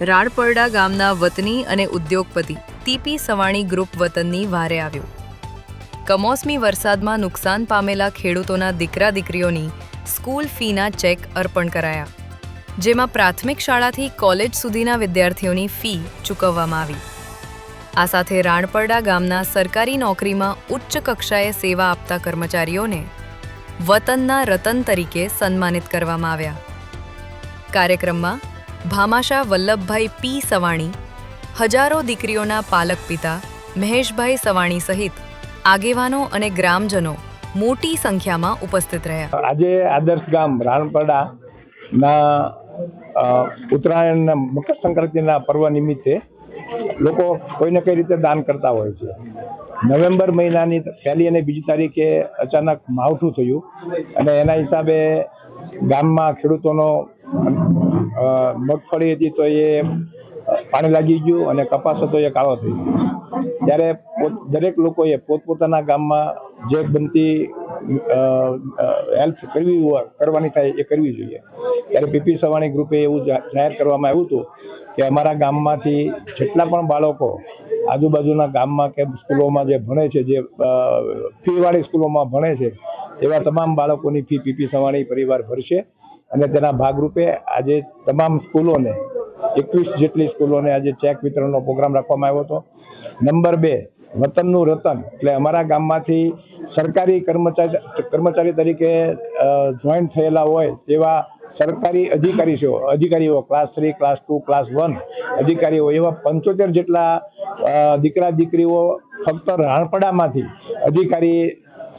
રાણપરડા ગામના વતની અને ઉદ્યોગપતિ ટીપી સવાણી ગ્રુપ વતનની વારે આવ્યો. કમોસમી વરસાદમાં નુકસાન પામેલા ખેડૂતોના દીકરા દીકરીઓની સ્કૂલ ફીના ચેક અર્પણ કરાયા. જેમાં પ્રાથમિક શાળાથી કોલેજ સુધીના વિદ્યાર્થીઓની ફી ચૂકવવામાં આવી. આ સાથે રાણપરડા ગામના સરકારી નોકરીમાં ઉચ્ચ કક્ષાએ સેવા આપતા કર્મચારીઓને વતનના રતન તરીકે સન્માનિત કરવામાં આવ્યા. કાર્યક્રમમાં ભામાશા વલ્લભભાઈ પી સવાણી, હજારો દીકરીઓના પાલક પિતા મહેશભાઈ સવાણી સહિત આગેવાનો અને ગ્રામજનો મોટી સંખ્યામાં ઉપસ્થિત રહ્યા. આજે આદર્શ ગામ રાણપડા ના ઉત્તરાયણના મકર સંક્રાંતિના પર્વ નિમિત્તે લોકો કોઈને કઈ રીતે દાન કરતા હોય છે. નવેમ્બર મહિનાની પહેલી અને બીજી તારીખે અચાનક માવઠું થયું અને એના હિસાબે ગામમાં ખેડૂતોનો મગફળી હતી તો એ પાણી લાગી ગયું અને કપાસ હતો એ કાળો થઈ ગયો. ત્યારે દરેક લોકોએ પોતપોતાના ગામમાં જે બનતી હેલ્પ કરવી કરવાની થાય એ કરવી જોઈએ. ત્યારે પીપી સવાણી ગ્રુપે એવું જાહેર કરવામાં આવ્યું હતું કે અમારા ગામમાંથી જેટલા પણ બાળકો આજુબાજુના ગામમાં કે સ્કૂલોમાં જે ભણે છે, જે ફીવાળી સ્કૂલોમાં ભણે છે, એવા તમામ બાળકોની ફી પીપી સવાણી પરિવાર ભરશે. અને તેના ભાગરૂપે આજે તમામ સ્કૂલોને, એકવીસ જેટલી સ્કૂલોને આજે ચેક વિતરણનો પ્રોગ્રામ રાખવામાં આવ્યો હતો. નંબર બે, વતનનું રતન, એટલે અમારા ગામમાંથી સરકારી કર્મચારી કર્મચારી તરીકે જોઈન્ટ થયેલા હોય તેવા સરકારી અધિકારીઓ અધિકારીઓ, class three, class two, class one અધિકારીઓ એવા પંચોતેર જેટલા દીકરા દીકરીઓ ફક્ત રાણપડામાંથી અધિકારી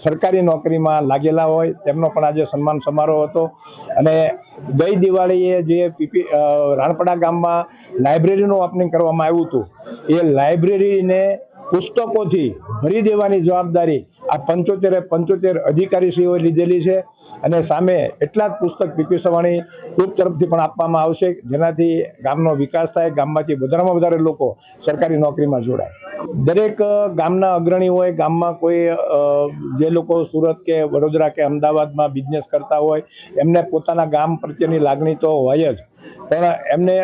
સરકારી નોકરીમાં લાગેલા હોય, તેમનો પણ આજે સન્માન સમારોહ હતો. અને ગઈ દિવાળીએ જે પીપી રાણપડા ગામમાં લાઇબ્રેરીનું ઓપનિંગ કરવામાં આવ્યું હતું, એ લાઇબ્રેરીને પુસ્તકોથી ભરી દેવાની જવાબદારી આ પંચોતેરે પંચોતેર અધિકારીશ્રીઓએ લીધેલી છે અને સામે એટલા જ પુસ્તક પીપી સવાણી ગ્રુપ તરફથી પણ આપવામાં આવશે, જેનાથી ગામનો વિકાસ થાય, ગામમાંથી વધારેમાં વધારે લોકો સરકારી નોકરીમાં જોડાય. દરેક ગામના અગ્રણીઓએ ગામમાં કોઈ જે લોકો સુરત કે વડોદરા કે અમદાવાદમાં બિઝનેસ કરતા હોય, એમને પોતાના ગામ પ્રત્યેની લાગણી તો હોય જ. પણ એમને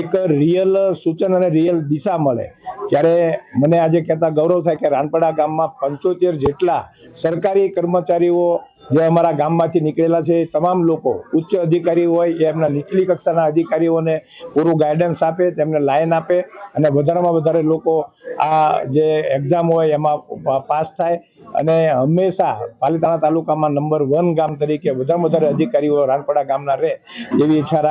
એક રિયલ સૂચન અને રિયલ દિશા મળે. ત્યારે મને આજે કહેતા ગૌરવ થાય કે રાનપડા ગામમાં પંચોતેર જેટલા સરકારી કર્મચારીઓ જે અમારા ગામમાંથી નીકળેલા છે તમામ લોકો, ઉચ્ચ અધિકારી હોય, એ એમના નીચલી કક્ષાના અધિકારીઓને પૂરું ગાઈડન્સ આપે, તેમને લાઈન આપે અને વધારેમાં વધારે લોકો આ જે એક્ઝામ હોય એમાં પાસ થાય અને હંમેશા પાલીતાણા તાલુકામાં નંબર વન ગામ તરીકે વધારે વધારે અધિકારીઓ રાનપડા ગામના રહે એવી ઈચ્છા